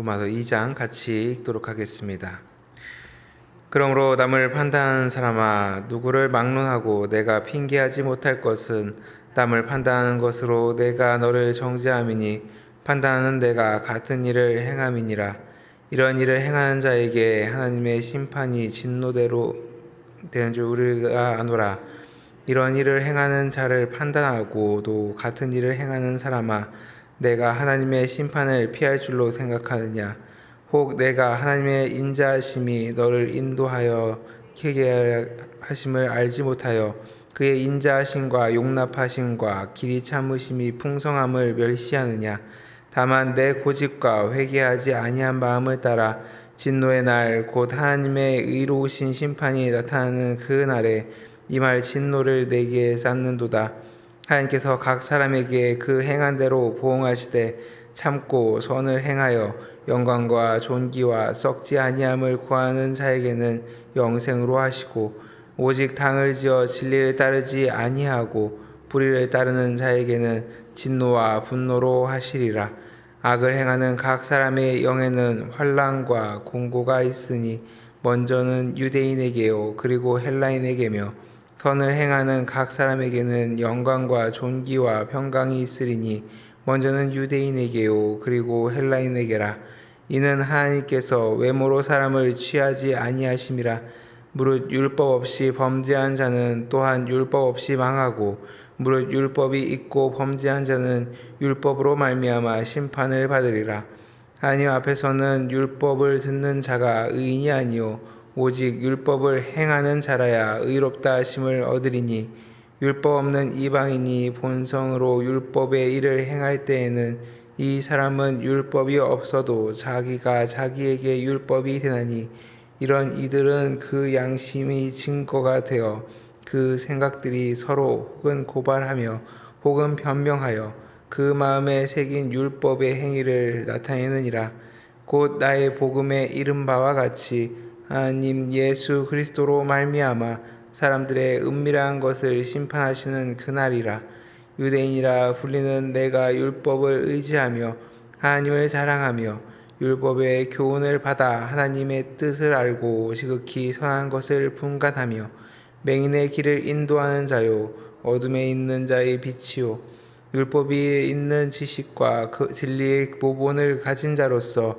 로마서 2장 같이 읽도록 하겠습니다. 그러므로 남을 판단하는 사람아 누구를 막론하고 내가 핑계하지 못할 것은 남을 판단하는 것으로 내가 너를 정죄함이니 판단하는 내가 같은 일을 행함이니라 이런 일을 행하는 자에게 하나님의 심판이 진노대로 되는 줄 우리가 아노라 이런 일을 행하는 자를 판단하고도 같은 일을 행하는 사람아 내가 하나님의 심판을 피할 줄로 생각하느냐? 혹 내가 하나님의 인자하심이 너를 인도하여 캐게 하심을 알지 못하여 그의 인자하심과 용납하심과 길이 참으심이 풍성함을 멸시하느냐? 다만 내 고집과 회개하지 아니한 마음을 따라 진노의 날 곧 하나님의 의로우신 심판이 나타나는 그 날에 이 말 진노를 내게 쌓는도다 하나님께서 각 사람에게 그 행한 대로 보응하시되 참고 선을 행하여 영광과 존귀와 썩지 아니함을 구하는 자에게는 영생으로 하시고 오직 당을 지어 진리를 따르지 아니하고 불의를 따르는 자에게는 진노와 분노로 하시리라. 악을 행하는 각 사람의 영에는 환란과 공고가 있으니 먼저는 유대인에게요 그리고 헬라인에게며 선을 행하는 각 사람에게는 영광과 존귀와 평강이 있으리니 먼저는 유대인에게요 그리고 헬라인에게라. 이는 하나님께서 외모로 사람을 취하지 아니하심이라. 무릇 율법 없이 범죄한 자는 또한 율법 없이 망하고 무릇 율법이 있고 범죄한 자는 율법으로 말미암아 심판을 받으리라. 하나님 앞에서는 율법을 듣는 자가 의인이 아니요 오직 율법을 행하는 자라야 의롭다 하심을 얻으리니 율법 없는 이방인이 본성으로 율법의 일을 행할 때에는 이 사람은 율법이 없어도 자기가 자기에게 율법이 되나니 이런 이들은 그 양심이 증거가 되어 그 생각들이 서로 혹은 고발하며 혹은 변명하여 그 마음에 새긴 율법의 행위를 나타내느니라. 곧 나의 복음에 이른 바와 같이 하나님 예수 그리스도로 말미암아 사람들의 은밀한 것을 심판하시는 그날이라. 유대인이라 불리는 내가 율법을 의지하며 하나님을 자랑하며 율법의 교훈을 받아 하나님의 뜻을 알고 지극히 선한 것을 분간하며 맹인의 길을 인도하는 자요 어둠에 있는 자의 빛이요 율법이 있는 지식과 그 진리의 모본을 가진 자로서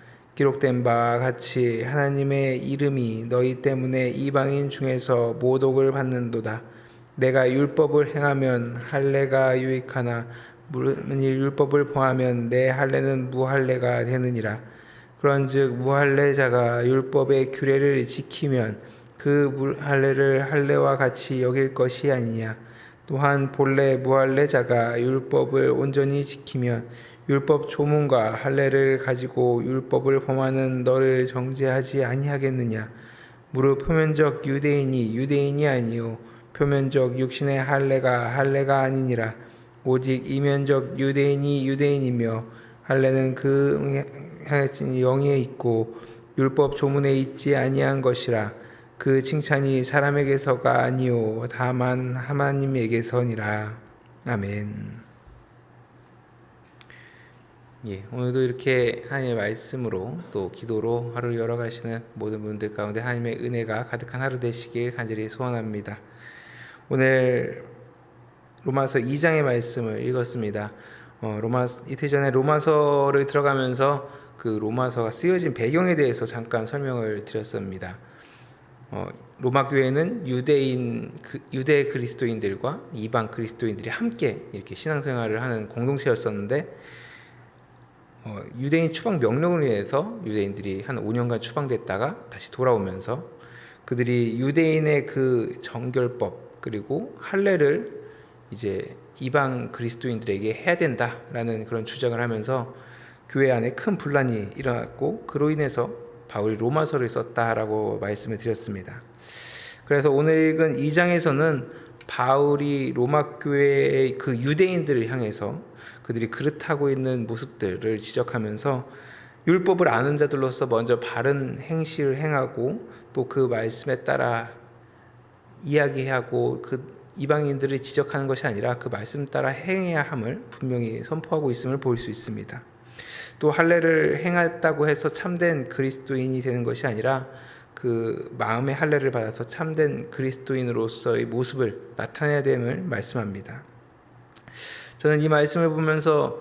기록된 바와 같이 하나님의 이름이 너희 때문에 이방인 중에서 모독을 받는도다. 내가 율법을 행하면 할례가 유익하나 만일 율법을 범하면 내 할례는 무할례가 되느니라. 그런즉 무할례자가 율법의 규례를 지키면 그 할례를 할례와 같이 여길 것이 아니냐. 또한 본래 무할례자가 율법을 온전히 지키면 율법 조문과 할례를 가지고 율법을 범하는 너를 정죄하지 아니하겠느냐? 무릇 표면적 유대인이 유대인이 아니요 표면적 육신의 할례가 할례가 아니니라. 오직 이면적 유대인이 유대인이며 할례는 그 영에 있고 율법 조문에 있지 아니한 것이라. 그 칭찬이 사람에게서가 아니요 다만 하나님에게서니라. 아멘. 예, 오늘도 이렇게 하나님의 말씀으로 또 기도로 하루를 열어가시는 모든 분들 가운데 하나님의 은혜가 가득한 하루 되시길 간절히 소원합니다. 오늘 로마서 2장의 말씀을 읽었습니다. 어, 로마 이틀 전에 로마서를 들어가면서 그 로마서가 쓰여진 배경에 대해서 잠깐 설명을 드렸습니다. 어, 로마 교회는 유대인 그, 유대 그리스도인들과 이방 그리스도인들이 함께 이렇게 신앙생활을 하는 공동체였었는데 어, 유대인 추방 명령으로 인해서 유대인들이 한 5년간 추방됐다가 다시 돌아오면서 그들이 유대인의 그 정결법 그리고 할례를 이제 이방 그리스도인들에게 해야 된다라는 그런 주장을 하면서 교회 안에 큰 분란이 일어났고 그로 인해서 바울이 로마서를 썼다라고 말씀을 드렸습니다. 그래서 오늘 읽은 2장에서는 바울이 로마 교회의 그 유대인들을 향해서 그들이 그릇하고 있는 모습들을 지적하면서 율법을 아는 자들로서 먼저 바른 행실을 행하고 또 그 말씀에 따라 이야기하고 그 이방인들을 지적하는 것이 아니라 그 말씀 따라 행해야 함을 분명히 선포하고 있음을 볼 수 있습니다. 또 할례를 행했다고 해서 참된 그리스도인이 되는 것이 아니라 그 마음의 할례를 받아서 참된 그리스도인으로서의 모습을 나타내야 됨을 말씀합니다. 저는 이 말씀을 보면서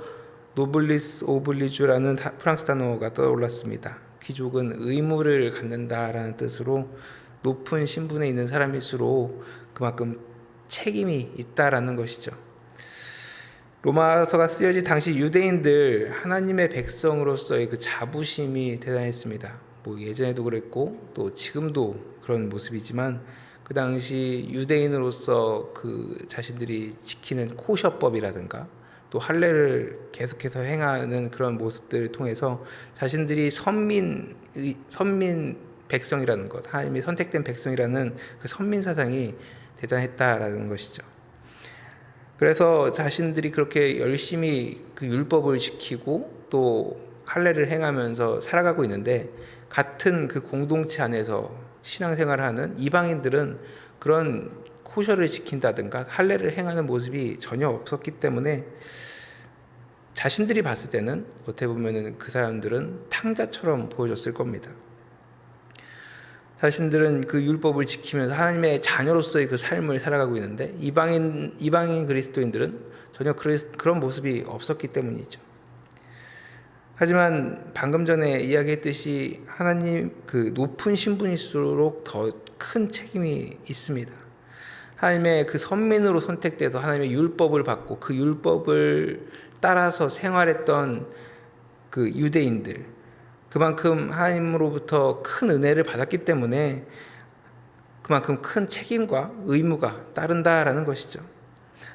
노블리스 오블리주라는 다- 프랑스 단어가 떠올랐습니다. 귀족은 의무를 갖는다라는 뜻으로 높은 신분에 있는 사람일수록 그만큼 책임이 있다라는 것이죠. 로마서가 쓰여진 당시 유대인들 하나님의 백성으로서의 그 자부심이 대단했습니다. 뭐 예전에도 그랬고 또 지금도 그런 모습이지만 그 당시 유대인으로서 그 자신들이 지키는 코셔법이라든가 또 할례를 계속해서 행하는 그런 모습들을 통해서 자신들이 선민 선민 백성이라는 것, 하나님이 선택된 백성이라는 그 선민 사상이 대단했다라는 것이죠. 그래서 자신들이 그렇게 열심히 그 율법을 지키고 또 할례를 행하면서 살아가고 있는데 같은 그 공동체 안에서 신앙생활을 하는 이방인들은 그런 코셔를 지킨다든가 할례를 행하는 모습이 전혀 없었기 때문에 자신들이 봤을 때는 어떻게 보면은 그 사람들은 탕자처럼 보여졌을 겁니다. 자신들은 그 율법을 지키면서 하나님의 자녀로서의 그 삶을 살아가고 있는데 이방인 이방인 그리스도인들은 전혀 그런 모습이 없었기 때문이죠. 하지만 방금 전에 이야기했듯이 하나님 그 높은 신분일수록 더 큰 책임이 있습니다. 하나님의 그 선민으로 선택돼서 하나님의 율법을 받고 그 율법을 따라서 생활했던 그 유대인들 그만큼 하나님으로부터 큰 은혜를 받았기 때문에 그만큼 큰 책임과 의무가 따른다라는 것이죠.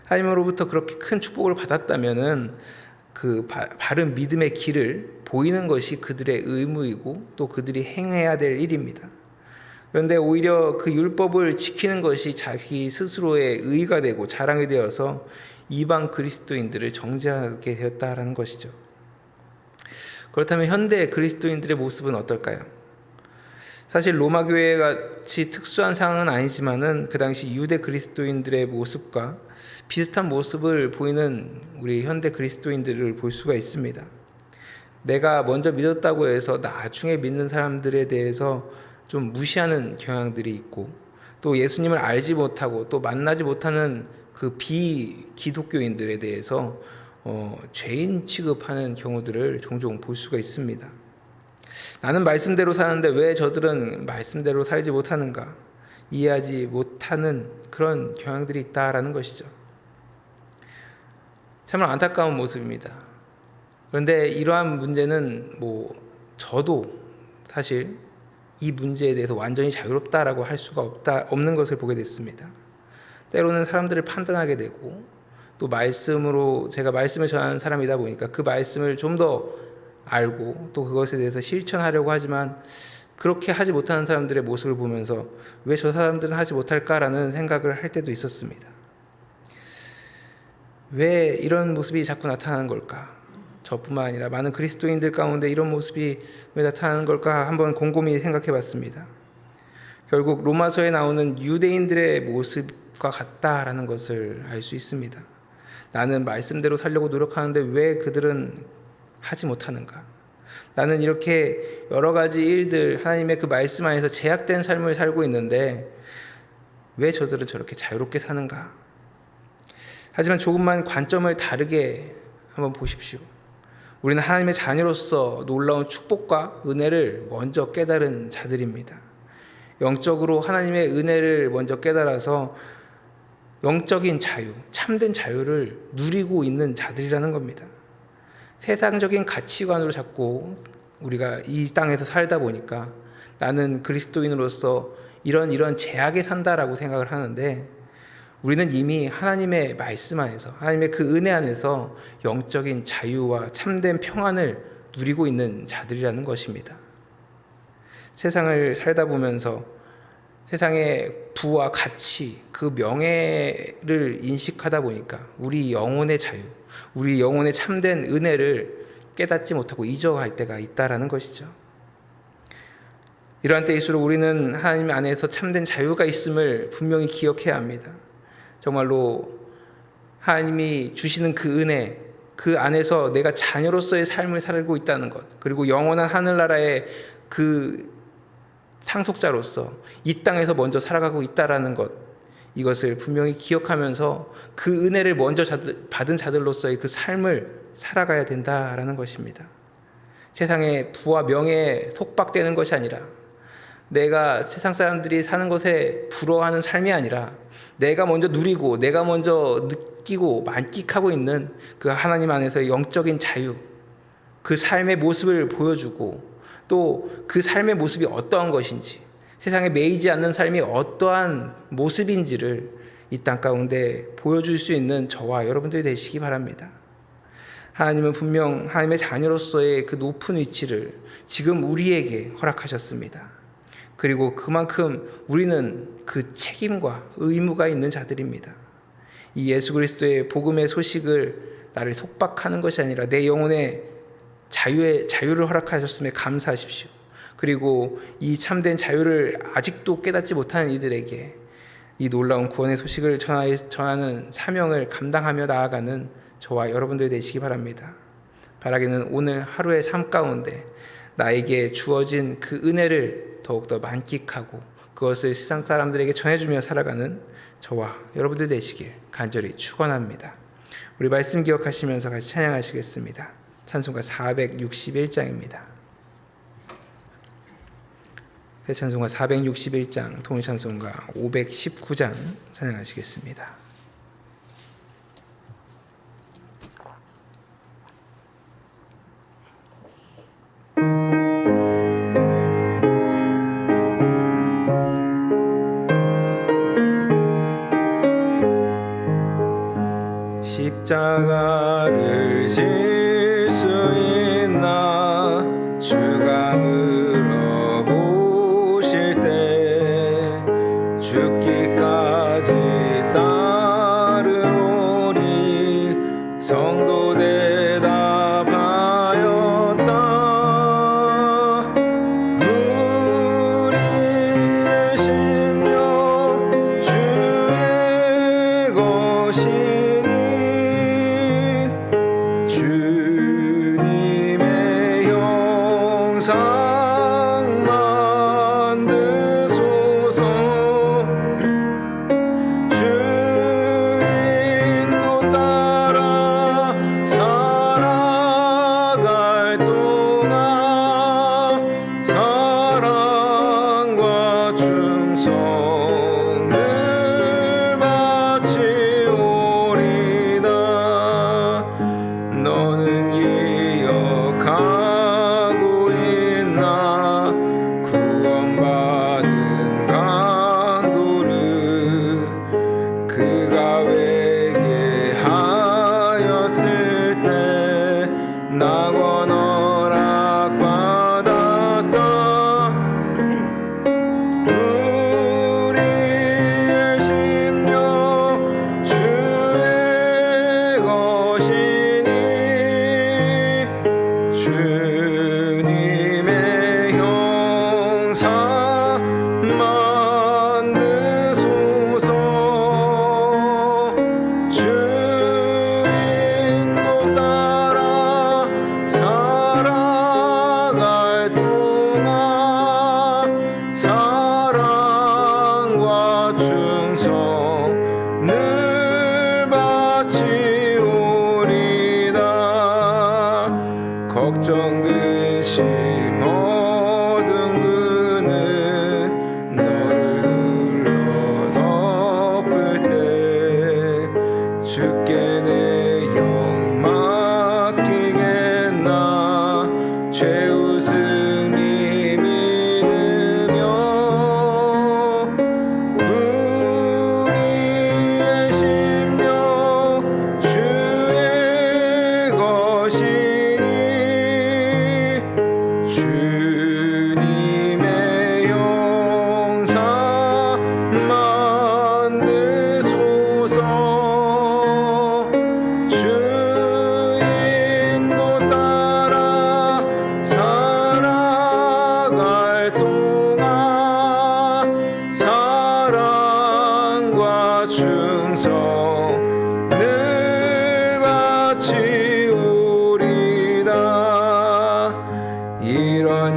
하나님으로부터 그렇게 큰 축복을 받았다면은 그 바, 바른 믿음의 길을 보이는 것이 그들의 의무이고 또 그들이 행해야 될 일입니다. 그런데 오히려 그 율법을 지키는 것이 자기 스스로의 의가 되고 자랑이 되어서 이방 그리스도인들을 정죄하게 되었다라는 것이죠. 그렇다면 현대 그리스도인들의 모습은 어떨까요? 사실 로마 교회 같이 특수한 상황은 아니지만은 그 당시 유대 그리스도인들의 모습과 비슷한 모습을 보이는 우리 현대 그리스도인들을 볼 수가 있습니다. 내가 먼저 믿었다고 해서 나중에 믿는 사람들에 대해서 좀 무시하는 경향들이 있고 또 예수님을 알지 못하고 또 만나지 못하는 그 비기독교인들에 대해서 어, 죄인 취급하는 경우들을 종종 볼 수가 있습니다. 나는 말씀대로 사는데 왜 저들은 말씀대로 살지 못하는가? 이해하지 못하는 그런 경향들이 있다라는 것이죠. 참으로 안타까운 모습입니다. 그런데 이러한 문제는 뭐 저도 사실 이 문제에 대해서 완전히 자유롭다라고 할 수가 없다 없는 것을 보게 됐습니다. 때로는 사람들을 판단하게 되고 또 말씀으로 제가 말씀을 전하는 사람이다 보니까 그 말씀을 좀 더 알고 또 그것에 대해서 실천하려고 하지만 그렇게 하지 못하는 사람들의 모습을 보면서 왜 저 사람들은 하지 못할까라는 생각을 할 때도 있었습니다. 왜 이런 모습이 자꾸 나타나는 걸까? 저뿐만 아니라 많은 그리스도인들 가운데 이런 모습이 왜 나타나는 걸까 한번 곰곰이 생각해 봤습니다. 결국 로마서에 나오는 유대인들의 모습과 같다라는 것을 알 수 있습니다. 나는 말씀대로 살려고 노력하는데 왜 그들은 하지 못하는가? 나는 이렇게 여러 가지 일들 하나님의 그 말씀 안에서 제약된 삶을 살고 있는데 왜 저들은 저렇게 자유롭게 사는가? 하지만 조금만 관점을 다르게 한번 보십시오. 우리는 하나님의 자녀로서 놀라운 축복과 은혜를 먼저 깨달은 자들입니다. 영적으로 하나님의 은혜를 먼저 깨달아서 영적인 자유, 참된 자유를 누리고 있는 자들이라는 겁니다. 세상적인 가치관으로 자꾸 우리가 이 땅에서 살다 보니까 나는 그리스도인으로서 이런 이런 제약에 산다라고 생각을 하는데 우리는 이미 하나님의 말씀 안에서 하나님의 그 은혜 안에서 영적인 자유와 참된 평안을 누리고 있는 자들이라는 것입니다. 세상을 살다 보면서 세상의 부와 가치, 그 명예를 인식하다 보니까 우리 영혼의 자유, 우리 영혼의 참된 은혜를 깨닫지 못하고 잊어갈 때가 있다라는 것이죠. 이러한 때일수록 우리는 하나님 안에서 참된 자유가 있음을 분명히 기억해야 합니다. 정말로 하나님이 주시는 그 은혜, 그 안에서 내가 자녀로서의 삶을 살고 있다는 것, 그리고 영원한 하늘나라의 그 상속자로서 이 땅에서 먼저 살아가고 있다라는 것, 이것을 분명히 기억하면서 그 은혜를 먼저 받은 자들로서의 그 삶을 살아가야 된다라는 것입니다. 세상의 부와 명예에 속박되는 것이 아니라 내가 세상 사람들이 사는 것에 부러워하는 삶이 아니라 내가 먼저 누리고 내가 먼저 느끼고 만끽하고 있는 그 하나님 안에서의 영적인 자유, 그 삶의 모습을 보여주고 또 그 삶의 모습이 어떠한 것인지 세상에 매이지 않는 삶이 어떠한 모습인지를 이 땅 가운데 보여줄 수 있는 저와 여러분들이 되시기 바랍니다. 하나님은 분명 하나님의 자녀로서의 그 높은 위치를 지금 우리에게 허락하셨습니다. 그리고 그만큼 우리는 그 책임과 의무가 있는 자들입니다. 이 예수 그리스도의 복음의 소식을 나를 속박하는 것이 아니라 내 영혼의 자유의 자유를 허락하셨음에 감사하십시오. 그리고 이 참된 자유를 아직도 깨닫지 못하는 이들에게 이 놀라운 구원의 소식을 전하는 사명을 감당하며 나아가는 저와 여러분들 되시기 바랍니다. 바라기는 오늘 하루의 삶 가운데 나에게 주어진 그 은혜를 더욱더 만끽하고 그것을 세상 사람들에게 전해주며 살아가는 저와 여러분들 되시길 간절히 축원합니다. 우리 말씀 기억하시면서 같이 찬양하시겠습니다. 찬송가 461장입니다. 새 찬송가 461장, 통일 찬송가 519장 찬양하시겠습니다. 충성 바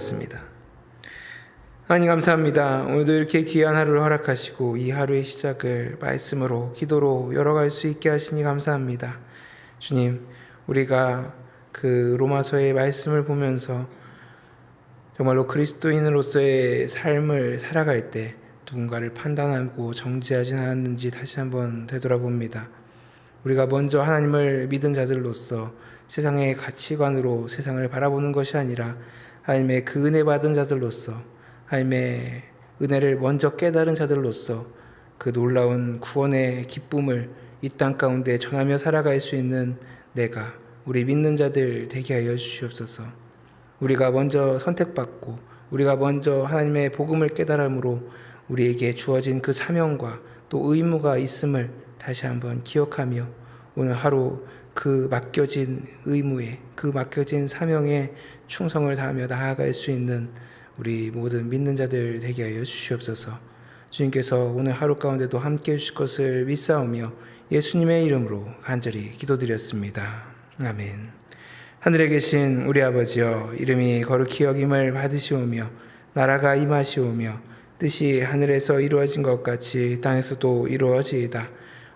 기도하시겠습니다. 하나님 감사합니다. 오늘도 이렇게 귀한 하루를 허락하시고 이 하루의 시작을 말씀으로 기도로 열어갈 수 있게 하시니 감사합니다. 주님, 우리가 그 로마서의 말씀을 보면서 정말로 그리스도인으로서의 삶을 살아갈 때 누군가를 판단하고 정죄하진 않았는지 다시 한번 되돌아봅니다. 우리가 먼저 하나님을 믿은 자들로서 세상의 가치관으로 세상을 바라보는 것이 아니라 하나님의 그 은혜 받은 자들로서 하나님의 은혜를 먼저 깨달은 자들로서 그 놀라운 구원의 기쁨을 이 땅 가운데 전하며 살아갈 수 있는 내가 우리 믿는 자들 되게 하여 주시옵소서. 우리가 먼저 선택받고 우리가 먼저 하나님의 복음을 깨달음으로 우리에게 주어진 그 사명과 또 의무가 있음을 다시 한번 기억하며 오늘 하루 그 맡겨진 의무에 그 맡겨진 사명에 충성을 다하며 나아갈 수 있는 우리 모든 믿는 자들 되게 하여 주시옵소서. 주님께서 오늘 하루 가운데도 함께 해주실 것을 믿사오며 예수님의 이름으로 간절히 기도드렸습니다. 아멘. 하늘에 계신 우리 아버지여 이름이 거룩히 여김을 받으시오며 나라가 임하시오며 뜻이 하늘에서 이루어진 것 같이 땅에서도 이루어지이다.